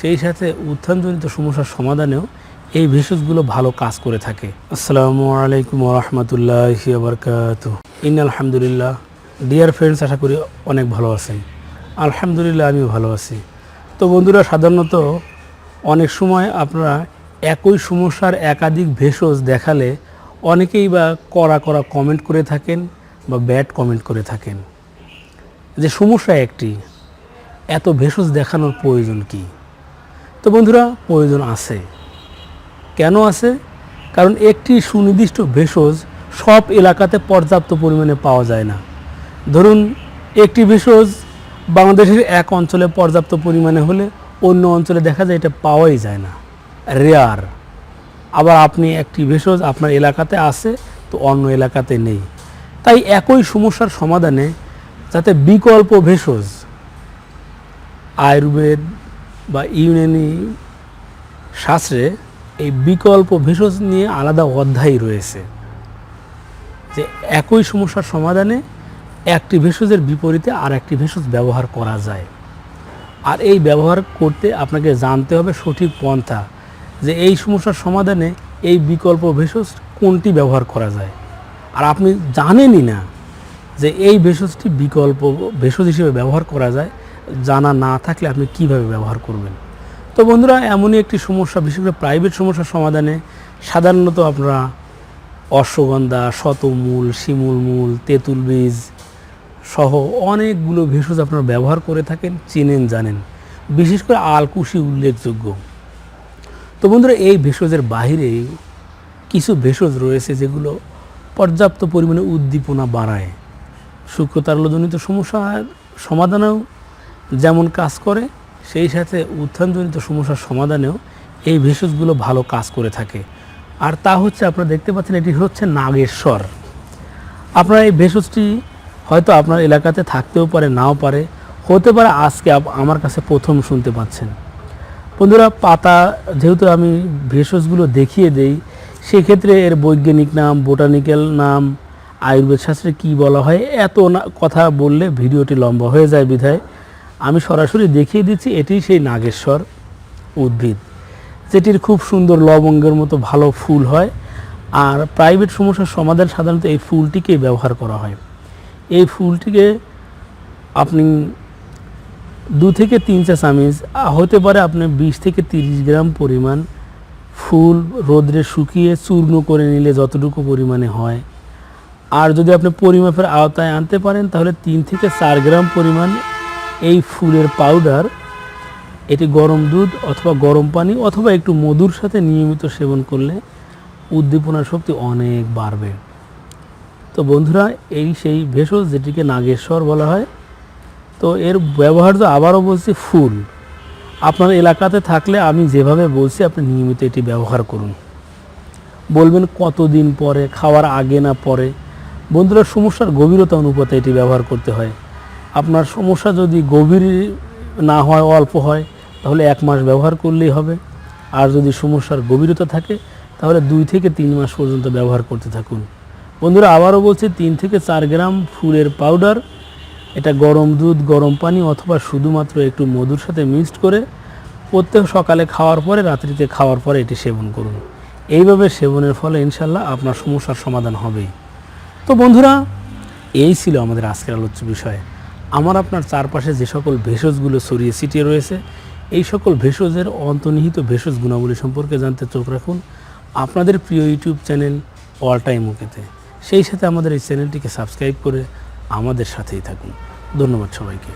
সেই সাথে উত্থানজনিত সমস্যার সমাধানেও এই ভেষজগুলো ভালো কাজ করে থাকে। আসসালামু আলাইকুম রহমতুল্লাহ ইন আলহামদুলিল্লাহ ডিয়ার ফ্রেন্ডস আশা করি অনেক ভালো আছেন। আলহামদুলিল্লাহ, আমিও ভালো আছি। তো বন্ধুরা, সাধারণত অনেক সময় আপনারা একই সমস্যার একাধিক ভেষজ দেখালে অনেকেই বা কড়া কড়া কমেন্ট করে থাকেন বা ব্যাড কমেন্ট করে থাকেন। যে সমস্যা একটি, এত ভেষজ দেখানোর প্রয়োজন কি? তো বন্ধুরা, প্রয়োজন আছে। কেন আছে? কারণ একটি সুনির্দিষ্ট ভেষজ সব এলাকাতে পর্যাপ্ত পরিমাণে পাওয়া যায় না। ধরুন, একটি ভেষজ বাংলাদেশের এক অঞ্চলে পর্যাপ্ত পরিমাণে হলে অন্য অঞ্চলে দেখা যায় এটা পাওয়াই যায় না। রেয়ার। আবার আপনি একটি ভেষজ আপনার এলাকাতে আছে, তো অন্য এলাকাতে নেই। তাই একই সমস্যার সমাধানে যাতে বিকল্প ভেষজ, আয়ুর্বেদ বা ইউনানি শাস্ত্রে এই বিকল্প ভেষজ নিয়ে আলাদা অধ্যায় রয়েছে যে একই সমস্যার সমাধানে একটি ভেষজের বিপরীতে আর একটি ভেষজ ব্যবহার করা যায়। আর এই ব্যবহার করতে আপনাকে জানতে হবে সঠিক পন্থা যে এই সমস্যার সমাধানে এই বিকল্প ভেষজ কোনটি ব্যবহার করা যায়। আর আপনি জানেনই না যে এই ভেষজটি বিকল্প ভেষজ হিসেবে ব্যবহার করা যায় জানা না থাকলে আপনি কীভাবে ব্যবহার করবেন? তো বন্ধুরা, এমনই একটি সমস্যা, বিশেষ করে প্রাইভেট সমস্যার সমাধানে সাধারণত আপনারা অশ্বগন্ধা, শতমূল, শিমুল মূল, তেঁতুল বীজ সহ অনেকগুলো ভেষজ আপনারা ব্যবহার করে থাকেন, চিনেন, জানেন। বিশেষ করে আলকুশি উল্লেখযোগ্য। তো বন্ধুরা, এই ভেষজের বাইরে কিছু ভেষজ রয়েছে যেগুলো পর্যাপ্ত পরিমাণে উদ্দীপনা বাড়ায়। শুক্রতারলজনিত সমস্যার সমাধানেও যেমন কাজ করে, সেই সাথে উত্থানজনিত সমস্যার সমাধানেও এই ভেষজগুলো ভালো কাজ করে থাকে। আর তা হচ্ছে আপনারা দেখতে পাচ্ছেন, এটি হচ্ছে নাগেশ্বর। আপনার এই ভেষজটি হয়তো আপনার এলাকাতে থাকতেও পারে, নাও পারে। হতে পারে আজকে আমার কাছে প্রথম শুনতে পাচ্ছেন। বন্ধুরা, পাতা যেহেতু আমি ভেষজগুলো দেখিয়ে দেই, সেক্ষেত্রে এর বৈজ্ঞানিক নাম, বোটানিক্যাল নাম, আয়ুর্বেদ শাস্ত্রে কী বলা হয়, এত না, কথা বললে ভিডিওটি লম্বা হয়ে যায় বিধায়। আমি সরাসরি দেখিয়ে দিচ্ছি এটি সেই নাগেশ্বর উদ্ভিদ, যেটির খুব সুন্দর লবঙ্গের মতো ভালো ফুল হয়, আর প্রাইভেট সমস্যার সমাধান সাধারণত এই ফুলটিকেই ব্যবহার করা হয়। এই ফুলটিকে আপনি দু থেকে তিন চা চামিচ, হতে পারে আপনি বিশ থেকে তিরিশ গ্রাম পরিমাণ ফুল রোদ্রে শুকিয়ে চূর্ণ করে নিলে যতটুকু পরিমাণে হয়। আর যদি আপনি পরিমাপের আওতায় আনতে পারেন, তাহলে তিন থেকে চার গ্রাম পরিমাণ এই ফুলের পাউডার এটি গরম দুধ অথবা গরম পানি অথবা একটু মধুর সাথে নিয়মিত সেবন করলে উদ্দীপনার শক্তি অনেক বাড়বে। তো বন্ধুরা, এই সেই ভেষজ যেটিকে নাগেশ্বর বলা হয়। তো এর ব্যবহার তো আবারও বলছি ফুল। আপনার এলাকাতে থাকলে আমি যেভাবে বলছি, আপনি নিয়মিত এটি ব্যবহার করুন। বলবেন কতদিন পরে, খাওয়ার আগে না পরে? বন্ধুরা, সমস্যার গভীরতা অনুপাতে এটি ব্যবহার করতে হয়। আপনার সমস্যা যদি গভীর না হয়, অল্প হয়, তাহলে এক মাস ব্যবহার করলেই হবে। আর যদি সমস্যার গভীরতা থাকে, তাহলে দুই থেকে তিন মাস পর্যন্ত ব্যবহার করতে থাকুন। বন্ধুরা, আবারও বলছি, তিন থেকে চার গ্রাম ফুলের পাউডার, এটা গরম দুধ, গরম পানি অথবা শুধুমাত্র একটু মধুর সাথে মিক্সড করে প্রত্যেক সকালে খাওয়ার পরে, রাত্রিতে খাওয়ার পরে এটি সেবন করুন। এইভাবে সেবনের ফলে ইনশাল্লাহ আপনার সমস্যার সমাধান হবেই। তো বন্ধুরা, এই ছিল আমাদের আজকের আলোচ্য বিষয়। আমার আপনার চারপাশে যে সকল ভেষজগুলো ছড়িয়ে ছিটিয়ে রয়েছে, এই সকল ভেষজের অন্তর্নিহিত ভেষজ গুণাবলী সম্পর্কে জানতে চোখ রাখুন আপনাদের প্রিয় ইউটিউব চ্যানেল অল টাইম ওকেতে। সেই সাথে আমাদের এই চ্যানেলটিকে সাবস্ক্রাইব করে আমাদের সাথেই থাকুন। ধন্যবাদ সবাইকে।